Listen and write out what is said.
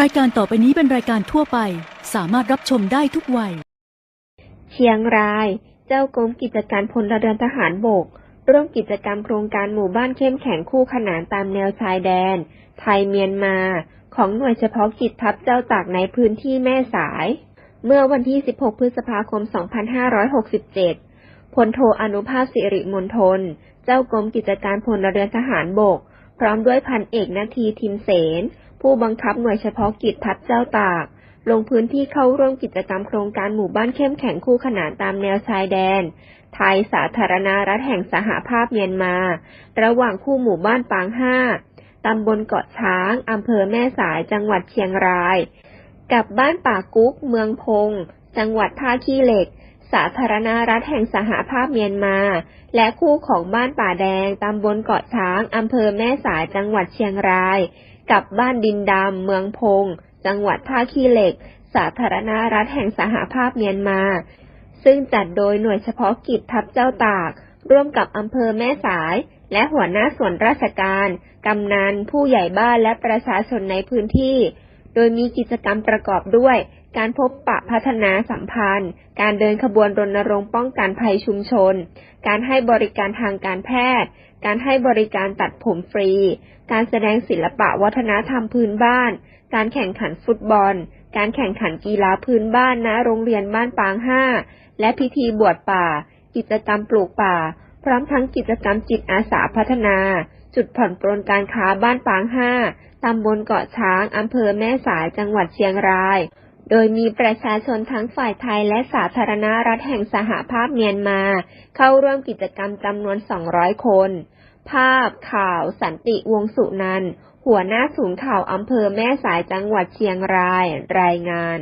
รายการต่อไปนี้เป็นรายการทั่วไป สามารถรับชมได้ทุกวัย เชียงราย เจ้ากรมกิจการพลเรือนทหารบก ร่วมกิจกรรมโครงการหมู่บ้านเข้มแข็งคู่ขนานตามแนวชายแดน ไทยเมียนมา ของหน่วยเฉพาะกิจทัพเจ้าตากในพื้นที่แม่สาย เมื่อวันที่ 16 พฤษภาคม 2567 พลโทอนุภาพสิริมณฑลเจ้ากรมกิจการพลเรือนทหารบก พร้อมด้วยพันเอกนาทีทิมเสน ผู้บังคับหน่วยเฉพาะกิจทัพเจ้าตาก ลงพื้นที่เข้าร่วมกิจกรรมโครงการหมู่บ้านเข้มแข็งคู่ขนานตามแนวชายแดน ไทยสาธารณรัฐแห่งสหภาพเมียนมา ระหว่างคู่หมู่บ้านปางห้าตำบลเกาะช้าง อำเภอแม่สาย จังหวัดเชียงราย กับบ้านป่ากุ๊ก เมืองพง จังหวัดท่าขี้เหล็ก สาธารณรัฐแห่งสหภาพเมียนมา และคู่ของบ้านป่าแดง ตำบลเกาะช้าง อำเภอแม่สาย จังหวัดเชียงราย กับบ้านดินดำเมืองพง จังหวัดท่าขี้เหล็ก สาธารณรัฐแห่งสหภาพเมียนมา ซึ่งจัดโดยหน่วยเฉพาะกิจทัพเจ้าตาก ร่วมกับอำเภอแม่สาย และหัวหน้าส่วนราชการ กำนัน ผู้ใหญ่บ้านและประชาชนในพื้นที่ โดยมีกิจกรรมประกอบด้วย การพบปะพัฒนาสัมพันธ์ การเดินขบวนรณรงค์ป้องกันภัยชุมชน การให้บริการทางการแพทย์ การให้บริการตัดผมฟรี การแสดงศิลปะวัฒนธรรมพื้นบ้าน การแข่งขันฟุตบอล การแข่งขันกีฬาพื้นบ้านณโรงเรียนบ้านปางห้า และพิธีบวชป่า กิจกรรมปลูกป่า พร้อมทั้งกิจกรรมจิตอาสาพัฒนา จุดผ่อนปรนการค้าบ้านปางห้าตำบลเกาะช้างอำเภอแม่สายจังหวัดเชียงราย โดยมีประชาชนทั้งฝ่ายไทยและสาธารณรัฐแห่งสหภาพเมียนมา เข้าร่วมกิจกรรมจำนวน 200 คน ภาพข่าวสันติวงสุนันหัวหน้าศูนย์ข่าวอำเภอแม่สายจังหวัดเชียงรายรายงาน